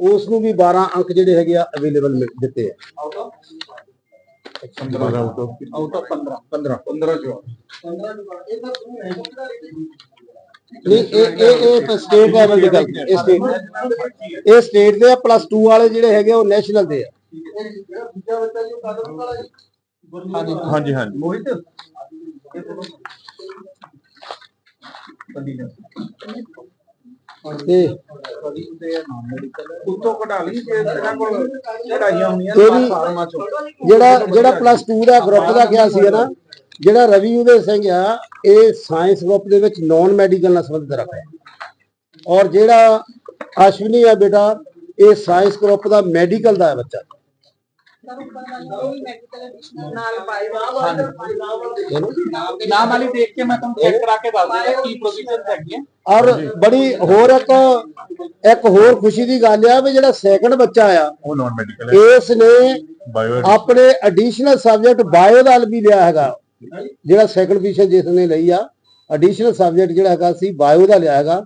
ਉਸ ਨੂੰ ਵੀ 12 ਅੰਕ ਜਿਹੜੇ ਹੈਗੇ ਆ ਅਵੇਲੇਬਲ ਦਿੱਤੇ ਆ। ਆਊਟ ਆਫ 15 15 15 ਜੋ ਨਹੀਂ ਇਹ ਇਹ ਇਹ ਸਟੇਟ ਲੈਵਲ ਦੀ ਗੱਲ ਇਹ ਸਟੇਟ ਇਹ ਸਟੇਟ ਦੇ ਆ ਪਲੱਸ 2 ਵਾਲੇ ਜਿਹੜੇ ਹੈਗੇ ਉਹ ਨੈਸ਼ਨਲ ਦੇ ਆ। ਹਾਂਜੀ। ਹਾਂਜੀ ਮੋਹਿਤ? ਤੇ ਉੱਤੋਂ ਕਢਾ ਲਈ ਜੇ ਇਹਨਾਂ ਕੋਲ ਚੜਾਈਆਂ ਹੁੰਦੀਆਂ ਇਹ ਵੀ- ਫਾਰਮਾਂ ਚੋਂ ਜਿਹੜਾ ਜਿਹੜਾ ਪਲੱਸ 2 ਦਾ ਗਰੁੱਪ ਦਾ ਕਿਹਾ ਸੀ ਨਾ ਜਿਹੜਾ ਰਵੀ ਉਦੇ ਸਿੰਘ ਆ ਇਹ ਸਾਇੰਸ ਗਰੁੱਪ ਦੇ ਵਿੱਚ ਨਾਨ ਮੈਡੀਕਲ ਨਾਲ ਸੰਬੰਧਿਤ ਰੱਖਦਾ ਔਰ ਜਿਹੜਾ ਅਸ਼ਵਨੀ ਆ ਬੇਟਾ ਇਹ ਸਾਇੰਸ ਗਰੁੱਪ ਦਾ ਮੈਡੀਕਲ ਦਾ ਹੈ ਬੱਚਾ। ਨਾਮ ਵਾਲੀ ਦੇਖ ਕੇ ਮੈਂ ਤੁਹਾਨੂੰ ਚੈੱਕ ਕਰਾ ਕੇ ਦੱਸ ਦਿੰਦਾ ਕੀ ਪ੍ਰੋਵੀਜ਼ਨਸ ਹੈਗੀਆਂ। ਔਰ ਬੜੀ ਹੋਰ ਇੱਕ ਇੱਕ ਹੋਰ ਖੁਸ਼ੀ ਦੀ ਗੱਲ ਆ ਵੀ ਜਿਹੜਾ ਸੈਕੰਡ ਬੱਚਾ ਆ ਉਹ ਨਾਨ ਮੈਡੀਕਲ ਇਸ ਨੇ ਬਾਇਓ ਆਪਣੇ ਐਡੀਸ਼ਨਲ ਸਬਜੈਕਟ ਬਾਇਓ ਦਾ ਵੀ ਲਿਆ ਹੈਗਾ। ਜਿਹੜਾ ਸੈਕੰਡ ਜਿਸ ਨੇ ਲਈ ਆ ਐਡੀਸ਼ਨਲ ਸਬਜੈਕਟ ਜਿਹੜਾ ਹੈਗਾ ਸੀ ਬਾਇਓ ਦਾ ਲਿਆ ਹੈਗਾ।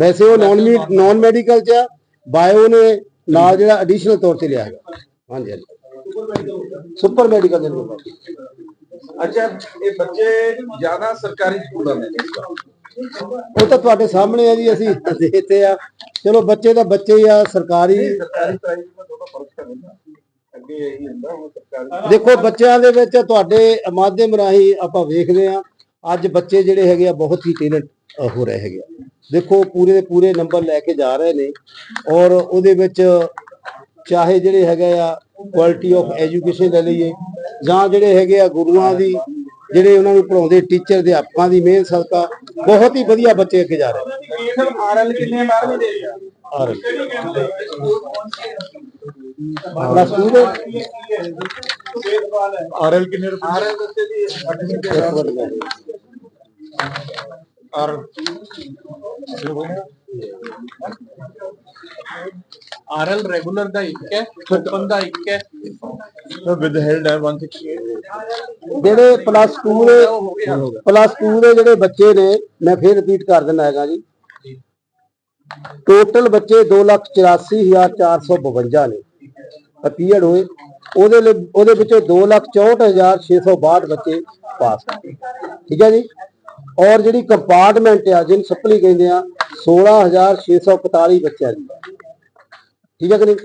ਵੈਸੇ ਉਹ ਨਾਨ ਨਾਨ ਮੈਡੀਕਲ ਚ ਬਾਇਓ ਨੇ ਨਾਲ ਜਿਹੜਾ ਐਡੀਸ਼ਨਲ ਤੌਰ ਤੇ ਲਿਆ ਹੈਗਾ। ਹਾਂਜੀ ਹਾਂਜੀ। ਸੁਪਰ ਮੈਡੀਕਲ ਦੇ ਲੋਕ ਅੱਛਾ ਇਹ ਬੱਚੇ ਜ਼ਿਆਦਾ ਸਰਕਾਰੀ ਸਕੂਲਾਂ ਦੇ ਉਹ ਤਾਂ ਤੁਹਾਡੇ ਸਾਹਮਣੇ ਆ ਜੀ ਅਸੀਂ ਦੇਖਤੇ ਆ। ਚਲੋ ਬੱਚੇ ਤਾਂ ਬੱਚੇ ਹੀ ਆ ਸਰਕਾਰੀ। ਸਰਕਾਰੀ ਪ੍ਰਾਈਵੇਟ ਦਾ ਥੋੜਾ ਫ਼ਰਕ ਹੈ ਨਾ। ਅੱਗੇ ਇਹੀ ਹੁੰਦਾ ਹੁਣ ਸਰਕਾਰੀ ਦੇਖੋ ਬੱਚਿਆਂ ਦੇ ਵਿੱਚ ਤੁਹਾਡੇ ਮਾਧਿਅਮ ਰਾਹੀਂ ਆਪਾਂ ਵੇਖਦੇ ਆ। ਅੱਜ ਬੱਚੇ ਜਿਹੜੇ ਹੈਗੇ ਆ ਬਹੁਤ ਹੀ ਟੈਲੈਂਟ ਹੋ ਰਹੇ ਹੈਗੇ ਆ। ਦੇਖੋ ਪੂਰੇ ਦੇ ਪੂਰੇ ਨੰਬਰ ਲੈ ਕੇ ਜਾ ਰਹੇ ਨੇ ਔਰ ਉਹਦੇ ਵਿੱਚ ਚਾਹੇ ਜਿਹੜੇ ਹੈਗੇ ਆ ਕੁਆਲਿਟੀ ਆਫ ਐਜੂਕੇਸ਼ਨ ਲੈ ਲਈਏ ਜਾਂ ਜਿਹੜੇ ਹੈਗੇ ਆ ਗੁਰੂਆਂ ਦੀ ਜਿਹੜੇ ਉਹਨਾਂ ਨੂੰ ਪੜਾਉਂਦੇ ਟੀਚਰ ਦੇ ਅਧਿਆਪਕਾਂ ਦੀ ਮਿਹਨਤ ਸਦਕਾ ਬਹੁਤ ਹੀ ਵਧੀਆ ਬੱਚੇ ਅੱਗੇ ਜਾ ਰਹੇ ਨੇ। ਆਰਐਲ ਕਿੰਨੇ 12ਵੀਂ ਦੇ ਪਲੱਸ ਟੂ ਦੇ ਆਰਐਲ ਕਿੰਨੇ ਰੁਪਏ? ਆਰਐਲ ਦੱਸੇ ਦੀ ਇੱਕ ਮਿੰਟ। ਲੈ ਆਰਐਲ ਰੈਗੂਲਰ ਦਾ ਇੱਕ ਹੈ ਓਪਨ ਦਾ ਇੱਕ ਹੈ। ਵਿਦ ਹੈਲਡ ਹੈ 168 ਜਿਹੜੇ ਪਲੱਸ 2 ਦੇ ਪਲੱਸ 2 ਦੇ ਜਿਹੜੇ ਬੱਚੇ ਨੇ ਮੈਂ ਫਿਰ ਰਿਪੀਟ ਕਰ ਦਿੰਦਾ ਹੈਗਾ ਜੀ। ਟੋਟਲ ਬੱਚੇ 284452 ਨੇ। ਅਪੀਅਰ ਹੋਏ। ਉਹਦੇ ਲਈ ਉਹਦੇ ਵਿੱਚੋਂ 264662 ਬੱਚੇ ਪਾਸ ਠੀਕ ਹੈ ਜੀ? ਔਰ ਜਿਹੜੀ ਕੰਪਾਰਟਮੈਂਟ ਆ, ਜਿਹਨੂੰ ਸਪਲੀ ਕਹਿੰਦੇ ਆ 16641 ਬੱਚਿਆਂ ਦੀ। ਠੀਕ ਹੈ ਕਿ ਨਹੀਂ?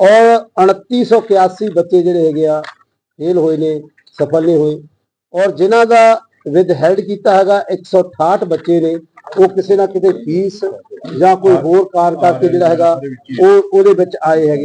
ਔਰ 2981 ਬੱਚੇ ਜਿਹੜੇ ਹੈਗੇ ਆ, ਫੇਲ ਹੋਏ ਨੇ, ਸਫਲ ਨਹੀਂ ਹੋਏ। ਔਰ ਜਿਨ੍ਹਾਂ ਦਾ ਵਿਦ ਹੈਲਡ ਕੀਤਾ ਹੈਗਾ 168 ਬੱਚੇ ਨੇ, ਉਹ ਕਿਸੇ ਨਾ ਕਿਤੇ ਫੀਸ ਜਾਂ ਕੋਈ ਹੋਰ ਕਾਰਨ ਕਰਕੇ ਜਿਹੜਾ ਹੈਗਾ, ਉਹ ਉਹਦੇ ਵਿੱਚ ਆਏ ਹੈਗੇ।